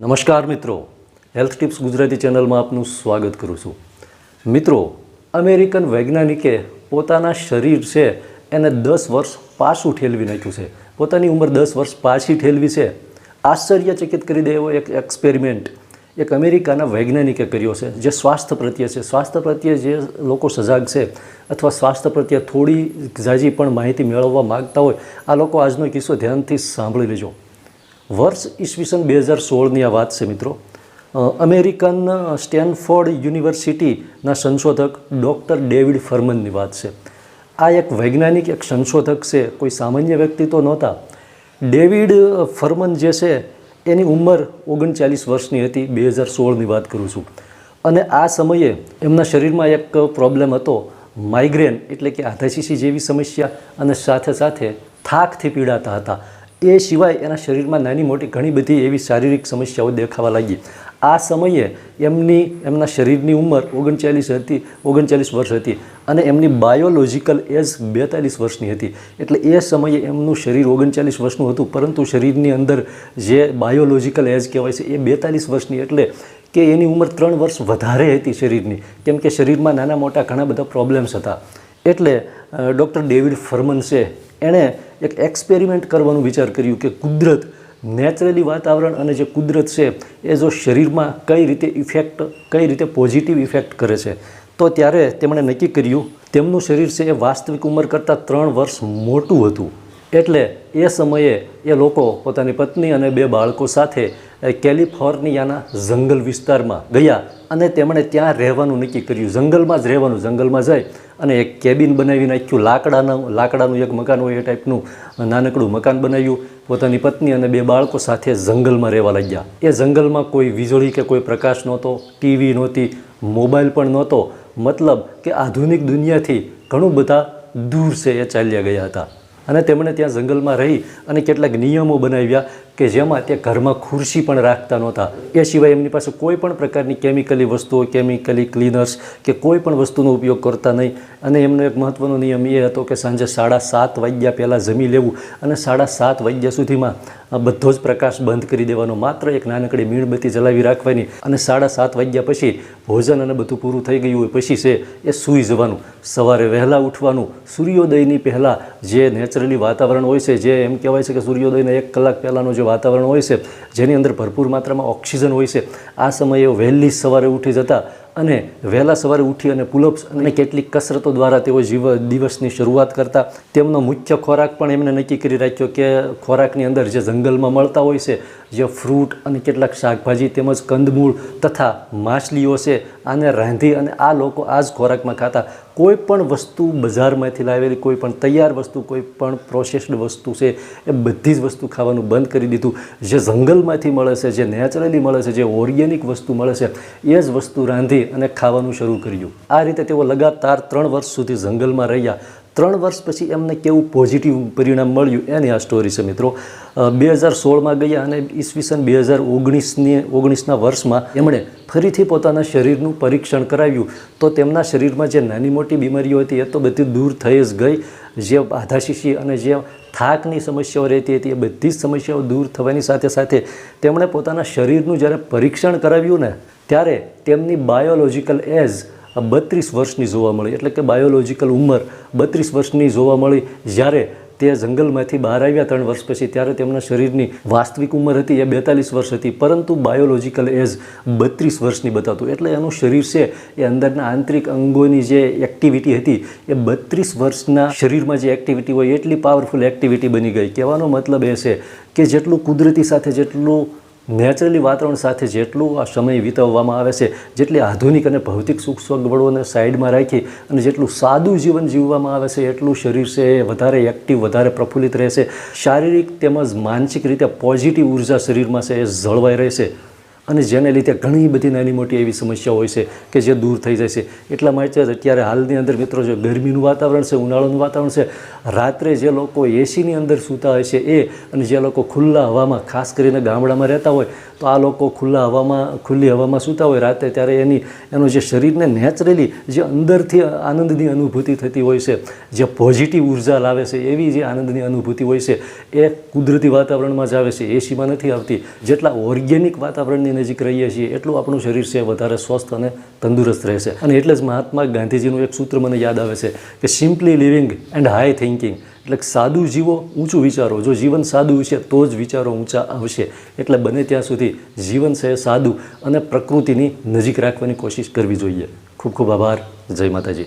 નમસ્કાર મિત્રો. Health tips Gujarati ચેનલમાં આપનું સ્વાગત કરું છું. મિત્રો, અમેરિકન વૈજ્ઞાનિકે પોતાના શરીર છે એને દસ વર્ષ પાછું ઠેલવી નાખ્યું છે. પોતાની ઉંમર દસ વર્ષ પાછી ઠેલવી છે. આશ્ચર્યચકિત કરી દે એવો એક એક્સપેરિમેન્ટ એક અમેરિકાના વૈજ્ઞાનિકે કર્યો છે, જે સ્વાસ્થ્ય પ્રત્યે છે. સ્વાસ્થ્ય પ્રત્યે જે લોકો સજાગ છે અથવા સ્વાસ્થ્ય પ્રત્યે થોડી ઝાઝી પણ માહિતી મેળવવા માગતા હોય, આ લોકો આજનો કિસ્સો ધ્યાનથી સાંભળી લેજો. વર્ષ ઈસવીસન બે હજાર સોળની આ વાત છે મિત્રો. અમેરિકન સ્ટેનફોર્ડ યુનિવર્સિટીના સંશોધક ડૉક્ટર ડેવિડ ફર્મનની વાત છે. આ એક વૈજ્ઞાનિક, એક સંશોધક છે, કોઈ સામાન્ય વ્યક્તિ તો નહોતા. ડેવિડ ફર્મન જે છે, એની ઉંમર ઓગણચાલીસ વર્ષની હતી બે હજાર સોળની વાત કરું છું. અને આ સમયે એમના શરીરમાં એક પ્રોબ્લેમ હતો, માઇગ્રેન, એટલે કે આધાશીસી જેવી સમસ્યા, અને સાથે સાથે થાકથી પીડાતા હતા. એ સિવાય એના શરીરમાં નાની મોટી ઘણી બધી એવી શારીરિક સમસ્યાઓ દેખાવા લાગી. આ સમયે એમની, એમના શરીરની ઉંમર ઓગણચાલીસ હતી, ઓગણચાલીસ વર્ષ હતી અને એમની બાયોલોજિકલ એજ બેતાલીસ વર્ષની હતી. એટલે એ સમયે એમનું શરીર ઓગણચાલીસ વર્ષનું હતું, પરંતુ શરીરની અંદર જે બાયોલોજિકલ એજ કહેવાય છે, એ બેતાલીસ વર્ષની એટલે કે એની ઉંમર ત્રણ વર્ષ વધારે હતી શરીરની. કેમ કે શરીરમાં નાના મોટા ઘણા બધા પ્રોબ્લેમ્સ હતા. એટલે ડૉક્ટર ડેવિડ ફર્મન છે, એણે એક એક્સપેરિમેન્ટ કરવાનું વિચાર કર્યું કે કુદરત, નેચરલી વાતાવરણ અને જે કુદરત છે, એ જો શરીરમાં કઈ રીતે ઇફેક્ટ, કઈ રીતે પોઝિટિવ ઇફેક્ટ કરે છે. તો ત્યારે તેમણે નક્કી કર્યું, તેમનું શરીર છે એ વાસ્તવિક ઉંમર કરતાં ત્રણ વર્ષ મોટું હતું. એટલે એ સમયે એ લોકો પોતાની પત્ની અને બે બાળકો સાથે કેલિફોર્નિયાના જંગલ વિસ્તારમાં ગયા અને તેમણે ત્યાં રહેવાનું નક્કી કર્યું. જંગલમાં જ રહેવાનું, જંગલમાં જાય અને એક કેબિન બનાવી નાખ્યું. લાકડાનું લાકડાનું એક મકાન હોય એ ટાઈપનું, નાનકડું મકાન બનાવ્યું. પોતાની પત્ની અને બે બાળકો સાથે જંગલમાં રહેવા લાગ્યા. એ જંગલમાં કોઈ વીજળી કે કોઈ પ્રકાશ નહોતો, ટીવી નહોતી, મોબાઈલ પણ નહોતો. મતલબ કે આધુનિક દુનિયાથી ઘણું બધા દૂર છે એ ચાલ્યા ગયા હતા. અને તેમણે ત્યાં જંગલમાં રહી અને કેટલાક નિયમો બનાવ્યા કે જેમાં તે ઘરમાં ખુરશી પણ રાખતા નહોતા. એ સિવાય એમની પાસે કોઈ પણ પ્રકારની કેમિકલી વસ્તુઓ કેમિકલી ક્લીનર્સ કે કોઈ પણ વસ્તુનો ઉપયોગ કરતા નહીં. અને એમનો એક મહત્ત્વનો નિયમ એ હતો કે સાંજે સાડા સાત વાગ્યા પહેલાં જમી લેવું અને સાડા સાત વાગ્યા સુધીમાં બધો જ પ્રકાશ બંધ કરી દેવાનો. માત્ર એક નાનકડી મીણબત્તી જલાવી રાખવાની અને સાડા સાત વાગ્યા પછી ભોજન અને બધું પૂરું થઈ ગયું હોય પછી છે એ સૂઈ જવાનું. સવારે વહેલા ઉઠવાનું. સૂર્યોદયની પહેલાં જે નેચરલી વાતાવરણ હોય છે, જે એમ કહેવાય છે કે સૂર્યોદયના એક કલાક પહેલાંનો જે વાતાવરણ હોય છે, જેની અંદર ભરપૂર માત્રામાં ઓક્સિજન હોય છે, આ સમયે વહેલી સવારે ઉઠી જતા અને વહેલા સવારે ઉઠી અને પુલઅપ્સ અને કેટલીક કસરતો દ્વારા તેઓ જીવ, દિવસની શરૂઆત કરતા. તેમનો મુખ્ય ખોરાક પણ એમને નક્કી કરી રાખ્યો કે ખોરાકની અંદર જે જંગલમાં મળતા હોય છે, જે ફ્રૂટ અને કેટલાક શાકભાજી તેમજ કંદમૂળ તથા માછલીઓ છે, આને રાંધી અને આ લોકો આ જ ખોરાકમાં ખાતા. કોઈ પણ વસ્તુ બજારમાંથી લાવેલી, કોઈ પણ તૈયાર વસ્તુ, કોઈ પણ પ્રોસેસ્ડ વસ્તુ છે, એ બધી જ વસ્તુ ખાવાનું બંધ કરી દીધું. જે જંગલમાંથી મળે છે, જે નેચરલી મળે છે, જે ઓર્ગેનિક વસ્તુ મળે છે, એ જ વસ્તુ રાંધી અને ખાવાનું શરૂ કર્યું. આ રીતે તેઓ લગાતાર ત્રણ વર્ષ સુધી જંગલમાં રહ્યા. ત્રણ વર્ષ પછી એમને કેવું પોઝિટિવ પરિણામ મળ્યું, એની આ સ્ટોરી છે મિત્રો. બે હજાર સોળમાં ગયા અને ઈસવીસન બે હજાર ઓગણીસની, ઓગણીસના વર્ષમાં એમણે ફરીથી પોતાના શરીરનું પરીક્ષણ કરાવ્યું. તો તેમના શરીરમાં જે નાની મોટી બીમારીઓ હતી, એ તો બધી દૂર થઈ જ ગઈ. જે આધાશીશી અને જે થાકની સમસ્યાઓ રહેતી હતી, એ બધી જ સમસ્યાઓ દૂર થવાની સાથે સાથે તેમણે પોતાના શરીરનું જ્યારે પરીક્ષણ કરાવ્યું ને, ત્યારે તેમની બાયોલોજિકલ એજ બત્રીસ વર્ષની જોવા મળી. એટલે કે બાયોલોજિકલ ઉંમર બત્રીસ વર્ષની જોવા મળી. જ્યારે તે જંગલમાંથી બહાર આવ્યા ત્રણ વર્ષ પછી ત્યારે તેમના શરીરની વાસ્તવિક ઉંમર હતી, એ બેતાલીસ વર્ષ હતી, પરંતુ બાયોલોજિકલ એજ બત્રીસ વર્ષની બતાવતું. એટલે એનું શરીર છે, એ અંદરના આંતરિક અંગોની જે એક્ટિવિટી હતી, એ બત્રીસ વર્ષના શરીરમાં જે એક્ટિવિટી હોય, એટલી પાવરફુલ એક્ટિવિટી બની ગઈ. કહેવાનો મતલબ એ છે કે જેટલું કુદરતી સાથે જેટલું નેચરલી વાતાવરણ સાથે જેટલું આ સમય વિતાવવામાં આવે છે, જેટલી આધુનિક અને ભૌતિક સુખ સગવડોને સાઈડમાં રાખી અને જેટલું સાદું જીવન જીવવામાં આવે છે, એટલું શરીર છે એ વધારે એક્ટિવ વધારે પ્રફુલ્લિત રહેશે. શારીરિક તેમજ માનસિક રીતે પોઝિટિવ ઊર્જા શરીરમાં છે એ જળવાઈ રહેશે. અને જેને લીધે ઘણી બધી નાની મોટી એવી સમસ્યાઓ હોય છે કે જે દૂર થઈ જાય છે. એટલા માટે અત્યારે હાલની અંદર મિત્રો જો ગરમીનું વાતાવરણ છે, ઉનાળાનું વાતાવરણ છે, રાત્રે જે લોકો એસીની અંદર સૂતા હોય છે એ અને જે લોકો ખુલ્લા હવામાં, ખાસ કરીને ગામડામાં રહેતા હોય, તો આ લોકો ખુલ્લા હવામાં, ખુલ્લી હવામાં સૂતા હોય. રાતે ત્યારે એની, એનું જે શરીરને નેચરલી જે અંદરથી આનંદની અનુભૂતિ થતી હોય છે, જે પોઝિટિવ ઊર્જા લાવે છે, એવી જે આનંદની અનુભૂતિ હોય છે, એ કુદરતી વાતાવરણમાં જ આવે છે. એસીમાં નથી આવતી. જેટલા ઓર્ગેનિક વાતાવરણની નજીક રહીએ છીએ એટલું આપણું શરીર છે, વધારે સ્વસ્થ અને તંદુરસ્ત રહેશે. અને એટલે જ મહાત્મા ગાંધીજીનું એક સૂત્ર મને યાદ આવે છે કે simply living and high thinking એટલે સાદું જીવો ઊંચું વિચારો. જો જીવન સાદું છે તો જ વિચારો ઊંચા આવશે. એટલે બને ત્યાં સુધી જીવન છે સાદું અને પ્રકૃતિની નજીક રાખવાની કોશિશ કરવી જોઈએ. ખૂબ ખૂબ આભાર. જય માતાજી.